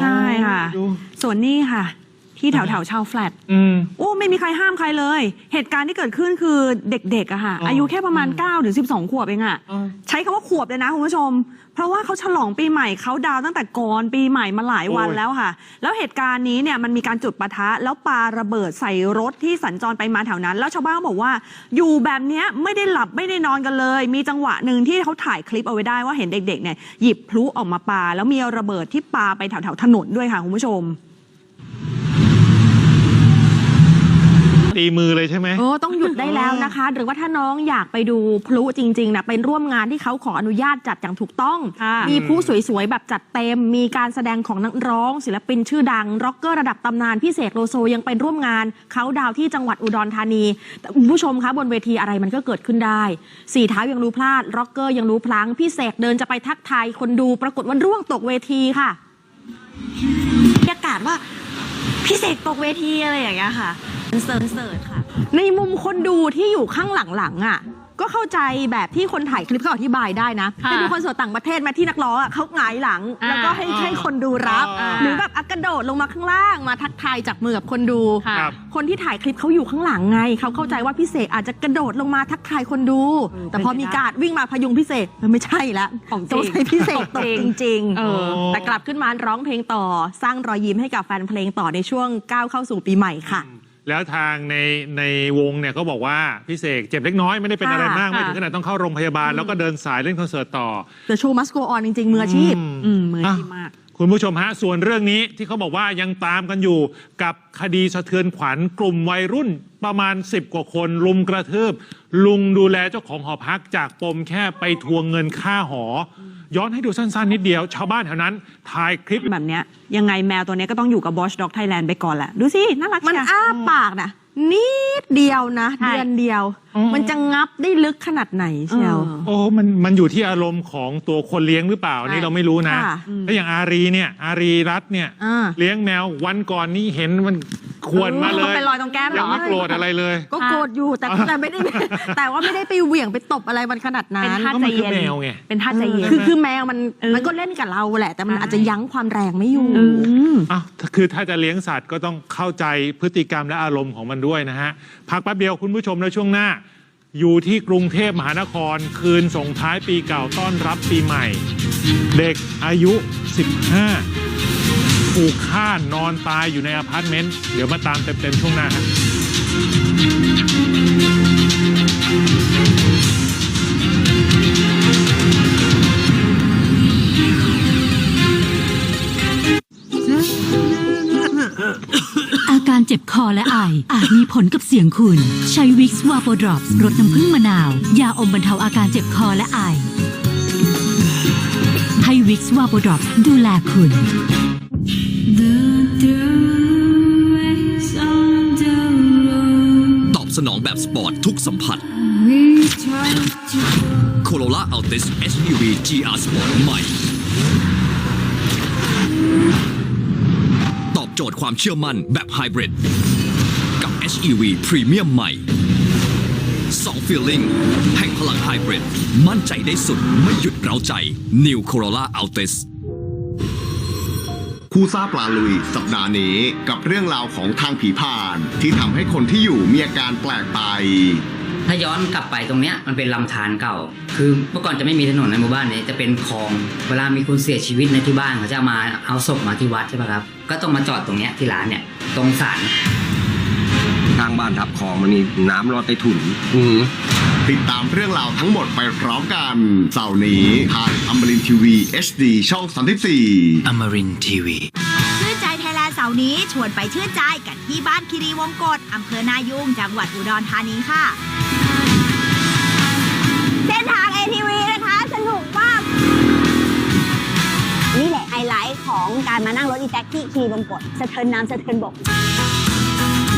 ใช่ค่ะดูส่วนนี้ค่ะ ที่แถวแถวๆชาวแฟลตอืมโอ้ไม่มีใครห้ามใครเลย เหตุการณ์ที่เกิดขึ้นคือเด็กๆอะค่ะ อ๋ออ อายุแค่ประมาณ 9 หรือ 12 ขวบเองอะอ๋อใช้คำว่าขวบเลยนะคุณผู้ชม เพราะว่าเขาฉลองปีใหม่เขาดาวน์ตั้งแต่ก่อนปีใหม่มาหลายวันโอ้ย แล้วค่ะ แล้วเหตุการณ์นี้เนี่ยมันมีการจุดปะทะ แล้วปาระเบิดใส่รถที่สัญจรไปมาแถวนั้น แล้วชาวบ้านบอกว่า อยู่แบบเนี้ยไม่ได้หลับไม่ได้นอนกันเลย มีจังหวะหนึ่งที่เขาถ่ายคลิปเอาไว้ได้ว่าเห็นเด็กๆเนี่ยหยิบพลุออกมาปาแล้วมีระเบิดที่ปาไปแถวๆถนนด้วยค่ะคุณผู้ชม ตีมือเลยใช่ไหม โอ้ต้องหยุดได้แล้วนะคะ หรือว่าถ้าน้องอยากไปดูพลุจริงๆนะเป็นร่วมงานที่เขาขออนุญาตจัดอย่างถูกต้อง ค่ะมีพลุสวยๆ แบบจัดเต็ม มีการแสดงของนักร้อง ศิลปินชื่อดัง ร็อกเกอร์ระดับตำนานพี่เสกโลโซยังเป็นร่วมงานเขาดาวน์ที่จังหวัดอุดรธานีแต่คุณผู้ชมคะบนเวทีอะไรมันก็เกิดขึ้นได้สี่เท้ายังรู้พลาดร็อกเกอร์ยังรู้พลังพี่เสกเดินจะไปทักทายคนดูปรากฏว่าร่วงตกเวทีค่ะ บรรยากาศว่าพี่เสกตกเวทีอะไรอย่างเงี้ยค่ะ เสิร์ฟเสิร์ฟค่ะ ในมุมคนดูที่อยู่ข้างหลังๆอะ ก็เข้าใจแบบที่คนถ่ายคลิปเขาอธิบายได้นะค่ะไปดูคอนเสิร์ตต่างประเทศมาที่นักร้องอะเขาหงายหลัง อ่าแล้วก็ให้ให้คนดูรับ อ่า หรือแบบอะกระโดดลงมาข้างล่างมาทักทายจับมือกับคนดู ค่ะ ครับ คนที่ถ่ายคลิปเขาอยู่ข้างหลังไง เขาเข้าใจว่าพี่เสกอาจจะกระโดดลงมาทักทายคนดู เออแต่พอเป็นไปมีได้การวิ่งมาพยุงพี่เสกเออไม่ใช่ละของจริงสสัยพี่เสกตกจริงเออๆแต่กลับขึ้นมาร้องเพลงต่อสร้างรอยยิ้มให้กับแฟนเพลงต่อในช่วงก้าวเข้าสู่ปีใหม่ค่ะ แล้วทางในในวงเนี่ยก็บอกว่าพี่เสกเจ็บเล็กน้อยไม่ได้เป็นค่ะอะไรมาก ค่ะ ไม่ถึงขนาดต้องเข้าโรงพยาบาล แล้วก็เดินสายเล่นคอนเสิร์ตต่อ The show must go on จริง ๆ มืออาชีพ อืม อืมมืออาชีพมาก คุณผู้ชมฮะ ส่วนเรื่องนี้ที่เขาบอกว่ายังตามกันอยู่กับคดีสะเทือนขวัญกลุ่มวัยรุ่นประมาณ 10 กว่าคนลุมกระทืบ ลุงดูแลเจ้าของหอพักจากปมแค่ไปทวงเงินค่าหอ ย้อนให้ดูสั้น ๆ นิดเดียว ชาวบ้านแถวนั้นถ่ายคลิป แบบเนี้ยยังไงแมวตัวเนี้ยก็ต้องอยู่กับ Watch Dog Thailand ไปก่อนแหละ ดูสิ น่ารักมันเชียวอ้าปากนะนิดเดียวนะ ใช่ เดือนเดียวอ๋อมันจะงับได้ลึกขนาดไหนเชียว เออ โอ้ มันมันอยู่ที่อารมณ์ของตัวคนเลี้ยงหรือเปล่านี่เราไม่รู้นะค่ะ แล้วอย่างอารีเนี่ยอารีรัตน์เนี่ยอ่า เลี้ยงแมววันก่อนนี่เห็นมัน ขวนมาเลยเป็นรอยตรงแก้มเหรยังอไม่โกรธอะไรเลย ก็โกรธอยู่แต่แต่ไม่ได้ แต่ว่าไม่ได้ไปเหวี่ยงไปตบอะไรมันขนาดนั้เป็นนท่าก็ใจมันคือเย็นแมวไง เป็นท่าใจเย็น คือคือแมวมันเออมันก็เล่นกับเราแหละ แต่มันใช่ อาจจะยั้งความแรงไม่อยู่ อืม อ้าวคือถ้าจะเลี้ยงสัตว์ก็ต้องเข้าใจพฤติกรรมและอารมณ์ของมันด้วยนะฮะ พักแป๊บเดียวคุณผู้ชมแล้วช่วงหน้า อยู่ที่กรุงเทพมหานคร คืนส่งท้ายปีเก่าต้อนรับปีใหม่ เด็กอายุ 15 ถูกฆ่านอนตายอยู่ในอพาร์ตเมนต์ เดี๋ยวมาตามเต็มๆช่วงหน้าฮะอาการเจ็บคอและไอ อาจมีผลกับเสียงคุณ ใช้วิกซ์วาโปดรอปรสน้ำผึ้งมะนาว ยาอมบรรเทาอาการเจ็บคอและไอ ให้วิกซ์วาโปดรอปดูแลคุณ ตอบสนองแบบสปอร์ตทุกสัมผัส Corolla Altis HEV GR Sport ใหม่ ตอบโจทย์ความเชื่อมั่นแบบไฮบริดกับ HEV Premium ใหม่2 Feeling แห่งพลังไฮบริดมั่นใจได้สุดไม่หยุดเร้าใจ New Corolla Altis คู่ซ่าปลาลุยสัปดาห์นี้กับเรื่องราวของทางผีผ่าน ที่ทำให้คนที่อยู่มีอาการแปลกไป ถ้าย้อนกลับไปตรงเนี้ยมันเป็นลำธารเก่า คือเมื่อก่อนจะไม่มีถนนในหมู่บ้านนี้จะเป็นคลอง เวลามีคนเสียชีวิตในที่บ้านเขาจะมาเอาศพมาที่วัดใช่ปะครับ ก็ต้องมาจอดตรงเนี้ยที่ร้านเนี่ยตรงศาลทางบ้านทับคลองมันนี่น้ำรอดใต้ถุนอือ ติดตามเรื่องราวทั้งหมดไปพร้อมกันเสาร์นี้ทางอมรินทีวี HD ช่อง 34 Amarin TV ชื่นใจไทยแลนด์เสาร์นี้ชวนไปชื่นใจกันที่บ้านคีรีวงกฏอำเภอนายุงจังหวัดอุดรธานีค่ะเส้นทาง ATV นะคะสนุกมาก นี่แหละไฮไลท์ของการมานั่งรถอีแท็กที่คีรีวงกฏสะเทินน้ำสะเทินบก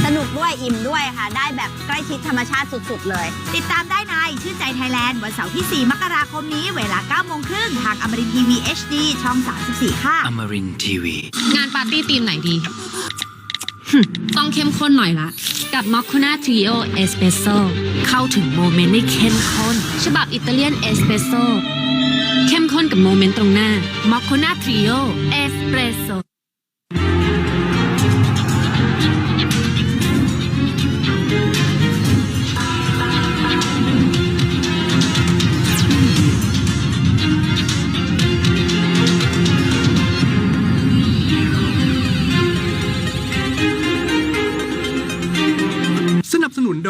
สนุกด้วยอิ่มด้วยค่ะ ได้แบบใกล้ชิดธรรมชาติสุดๆเลย ติดตามได้ในชื่นใจไทยแลนด์วันเสาร์ที่ 4 มกราคมนี้ เวลา9โมงครึ่งทางอมรินทีวี HD ช่อง 34 ค่ะ Amarin TV งานปาร์ตี้ธีมไหนดี ต้องเข้มข้นหน่อยละ กับ m o c c a n a Trio Espresso เข้าถึงโมเมนต์ได้เข้มข้น ฉบับอิตาเลียนเอสเปรสโซเข้มข้นกับโมเมนต์ตรงหน้า m o c c a n a Trio Espresso โ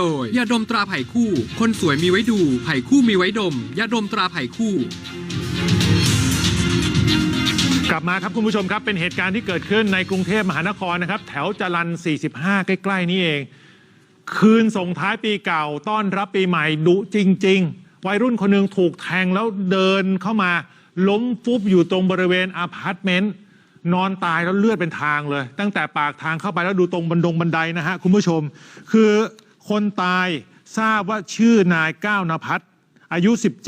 ดยยาดมตราไผ่คู่ คนสวยมีไว้ดูไผ่คู่มีไว้ดมยาดมตราไผ่คู่ กลับมาครับคุณผู้ชมครับ เป็นเหตุการณ์ที่เกิดขึ้นในกรุงเทพมหานครนะครับ แถวจรัน 45 ใกล้ๆ นี่เอง คืนส่งท้ายปีเก่าต้อนรับปีใหม่ดุจริง ๆ วัยรุ่นคนหนึ่งถูกแทงแล้วเดินเข้ามา ล้มฟุบอยู่ตรงบริเวณอาพาร์ตเมนต์นอนตายแล้วเลือดเป็นทางเลย ตั้งแต่ปากทางเข้าไปแล้วดูตรงบันดงบันไดนะฮะคุณผู้ชม คือ คนตายทราบว่าชื่อนายก้าวนภัทรอายุ17